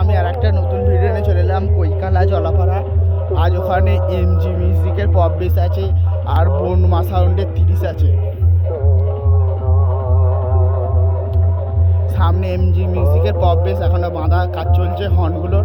আমি আর একটা নতুন ভিডিও নিয়ে চলে এলাম কৈকালা জলাপাড়া। আজ ওখানে এমজি মিউজিকের পপ বেস আছে আর বনমা সাউন্ডের তিরিশ আছে। সামনে এমজি মিউজিকের পপ বেস এখনও বাঁধা, কাজ চলছে হর্নগুলোর